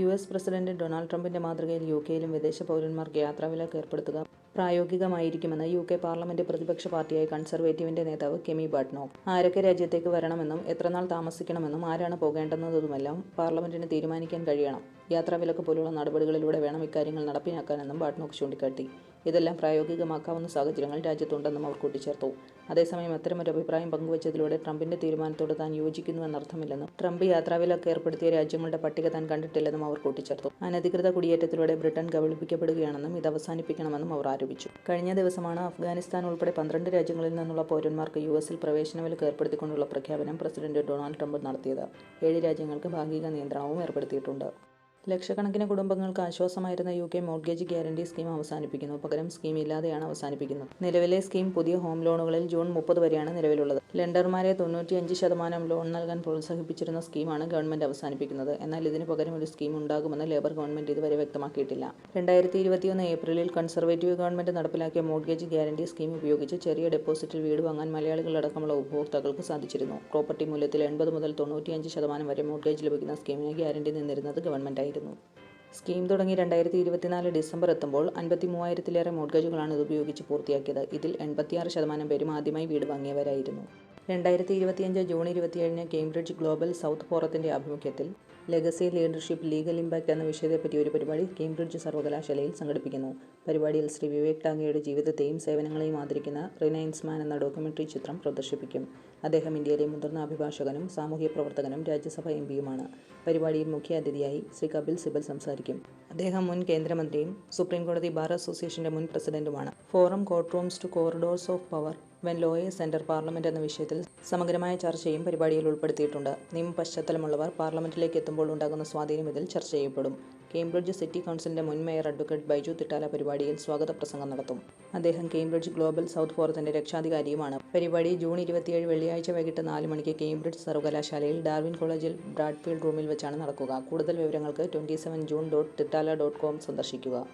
U S president Donald ട്രംപിന്റെ മാതൃകയിൽ U കെയിലും വിദേശ പൗരന്മാർക്ക് യാത്രാവിലക്ക് ഏർപ്പെടുത്തുക പ്രായോഗികമായിരിക്കുമെന്ന് യു കെ പാർലമെന്റ് പ്രതിപക്ഷ പാർട്ടിയായ കൺസർവേറ്റീവിന്റെ നേതാവ് കെമി ബാട്നോക്ക് ആരൊക്കെ രാജ്യത്തേക്ക് വരണമെന്നും എത്രനാൾ താമസിക്കണമെന്നും ആരാണ് പോകേണ്ടെന്നതുമെല്ലാം പാർലമെന്റിന് തീരുമാനിക്കാൻ കഴിയണം. യാത്രാവിലക്ക് പോലുള്ള നടപടികളിലൂടെ വേണം ഇക്കാര്യങ്ങൾ നടപ്പിലാക്കാനെന്നും ബാട്ട്നോക്ക് ചൂണ്ടിക്കാട്ടി. ഇതെല്ലാം പ്രായോഗികമാക്കാവുന്ന സാഹചര്യങ്ങൾ രാജ്യത്തുണ്ടെന്നും അവർ കൂട്ടിച്ചേർത്തു. അതേസമയം അത്തരമൊരു അഭിപ്രായം പങ്കുവച്ചതിലൂടെ ട്രംപിന്റെ തീരുമാനത്തോട് താൻ യോജിക്കുന്നുവെന്നർത്ഥമില്ലെന്നും ട്രംപ് യാത്രാവിലക്ക് ഏർപ്പെടുത്തിയ രാജ്യങ്ങളുടെ പട്ടിക താൻ കണ്ടിട്ടില്ലെന്നും അവർ കൂട്ടിച്ചേർത്തു. അനധികൃത കുടിയേറ്റത്തിലൂടെ ബ്രിട്ടൻ കബളിപ്പിക്കപ്പെടുകയാണെന്നും ഇത് അവസാനിപ്പിക്കണമെന്നും അവർ ആരോപിച്ചു. കഴിഞ്ഞ ദിവസമാണ് അഫ്ഗാനിസ്ഥാൻ ഉൾപ്പെടെ പന്ത്രണ്ട് രാജ്യങ്ങളിൽ നിന്നുള്ള പൗരന്മാർക്ക് യു എസിൽ പ്രവേശനവിലേക്ക് ഏർപ്പെടുത്തിക്കൊണ്ടുള്ള പ്രഖ്യാപനം പ്രസിഡന്റ് ഡൊണാൾഡ് ട്രംപ് നടത്തിയത്. ഏഴ് രാജ്യങ്ങൾക്ക് ഭാഗിക നിയന്ത്രണവും ഏർപ്പെടുത്തിയിട്ടുണ്ട്. ലക്ഷക്കണക്കിന് കുടുംബങ്ങൾക്ക് ആശ്വാസമായിരുന്ന U K mortgage guarantee scheme അവസാനിപ്പിക്കുന്നു. പകരം സ്കീം ഇല്ലാതെയാണ് അവസാനിപ്പിക്കുന്നത്. നിലവിലെ സ്കീം പുതിയ ഹോം ലോണുകളിൽ ജൂൺ മുപ്പത് വരെയാണ് നിലവിലുള്ളത്. ലെൻഡർമാരെ തൊണ്ണൂറ്റിയഞ്ച് ശതമാനം ലോൺ നൽകാൻ പ്രോത്സാഹിപ്പിച്ചിരുന്ന സ്കീമാണ് ഗവൺമെന്റ് അവസാനിപ്പിക്കുന്നത്. എന്നാൽ ഇതിന് പകരം ഒരു സ്കീം ഉണ്ടാകുമെന്ന് ലേബർ ഗവൺമെന്റ് ഇതുവരെ വ്യക്തമാക്കിയിട്ടില്ല. രണ്ടായിരത്തി ഇരുപത്തിയൊന്ന് ഏപ്രിലിൽ കൺസർവേറ്റീവ് ഗവൺമെന്റ് നടപ്പിലാക്കിയ മോർഗേജ് ഗ്യാരണ്ടി സ്കീം ഉപയോഗിച്ച് ചെറിയ ഡെപ്പോസിറ്റിൽ വീട് വാങ്ങാൻ മലയാളികളടക്കമുള്ള ഉപഭോക്താക്കൾക്ക് സാധിച്ചിരുന്നു. പ്രോപ്പർട്ടി മൂല്യത്തിൽ എൺപത് മുതൽ തൊണ്ണൂറ്റിയഞ്ച് ശതമാനം വരെ മോർഗേജ് ലഭിക്കുന്ന സ്കീമിന് ഗ്യാരണ്ടി നിന്നിരുന്നത് ഗവൺമെന്റായിരുന്നു. സ്കീം തുടങ്ങി രണ്ടായിരത്തി ഇരുപത്തിനാല് ഡിസംബർ എത്തുമ്പോൾ അൻപത്തി മൂവായിരത്തിലേറെ മോർഗേജുകളാണ് ഇത് ഉപയോഗിച്ച് പൂർത്തിയാക്കിയത്. ഇതിൽ എൺപത്തിയാറ് ശതമാനം പേരും ആദ്യമായി വീട് വാങ്ങിയവരായിരുന്നു. രണ്ടായിരത്തി ഇരുപത്തിയഞ്ച് ജൂൺ ഇരുപത്തിയേഴിന് കേംബ്രിഡ്ജ് ഗ്ലോബൽ സൗത്ത് ഫോറത്തിന്റെ ആഭിമുഖ്യത്തിൽ ലെഗസി ലീഡർഷിപ്പ് ലീഗൽ ഇമ്പാക്റ്റ് എന്ന വിഷയത്തെപ്പറ്റി ഒരു പരിപാടി കേംബ്രിഡ്ജ് സർവകലാശാലയിൽ സംഘടിപ്പിക്കുന്നു. പരിപാടിയിൽ ശ്രീ വിവേക് ടാങ്കയുടെ ജീവിതത്തെയും സേവനങ്ങളെയും ആദരിക്കുന്ന റിനൈൻസ് മാൻ എന്ന ഡോക്യുമെന്ററി ചിത്രം പ്രദർശിപ്പിക്കും. അദ്ദേഹം ഇന്ത്യയിലെ മുതിർന്ന അഭിഭാഷകനും സാമൂഹ്യ പ്രവർത്തകനും രാജ്യസഭ എം പിയുമാണ്. പരിപാടിയിൽ മുഖ്യാതിഥിയായി ശ്രീ കപിൽ സിബൽ സംസാരിക്കും. അദ്ദേഹം മുൻ കേന്ദ്രമന്ത്രിയും സുപ്രീംകോടതി ബാർ അസോസിയേഷന്റെ മുൻ പ്രസിഡന്റുമാണ്. From court rooms to corridors of power when lawyers centre parliament എന്ന വിഷയത്തിൽ സമഗ്രമായ ചർച്ചയും പരിപാടിയിൽ ഉൾപ്പെടുത്തിയിട്ടുണ്ട്. നിയമ പശ്ചാത്തലമുള്ളവർ പാർലമെന്റിലേക്ക് എത്തുമ്പോൾ ഉണ്ടാകുന്ന സ്വാധീനം ഇതിൽ ചർച്ച ചെയ്യപ്പെടും. കേംബ്രിഡ്ജ് സിറ്റി കൗൺസിലിന്റെ മുൻ മേയർ അഡ്വക്കേറ്റ് ബൈജു തിട്ടാല പരിപാടിയിൽ സ്വാഗത പ്രസംഗം നടത്തും. അദ്ദേഹം കേംബ്രിഡ്ജ് ഗ്ലോബൽ സൗത്ത് ഫോറത്തിന്റെ രക്ഷാധികാരിയുമാണ്. പരിപാടി ജൂൺ ഇരുപത്തിയേഴ് വെള്ളിയാഴ്ച വൈകിട്ട് നാല് മണിക്ക് കേംബ്രിഡ്ജ് സർവകലാശാലയിൽ ഡാർവിൻ കോളേജിൽ ബ്രാഡ്ഫീൽഡ് റൂമിൽ വെച്ചാണ് നടക്കുക. കൂടുതൽ വിവരങ്ങൾക്ക് ട്വന്റി സെവൻ ജൂൺ ഡോട്ട് തിട്ടാല ഡോട്ട് കോം സന്ദർശിക്കുക.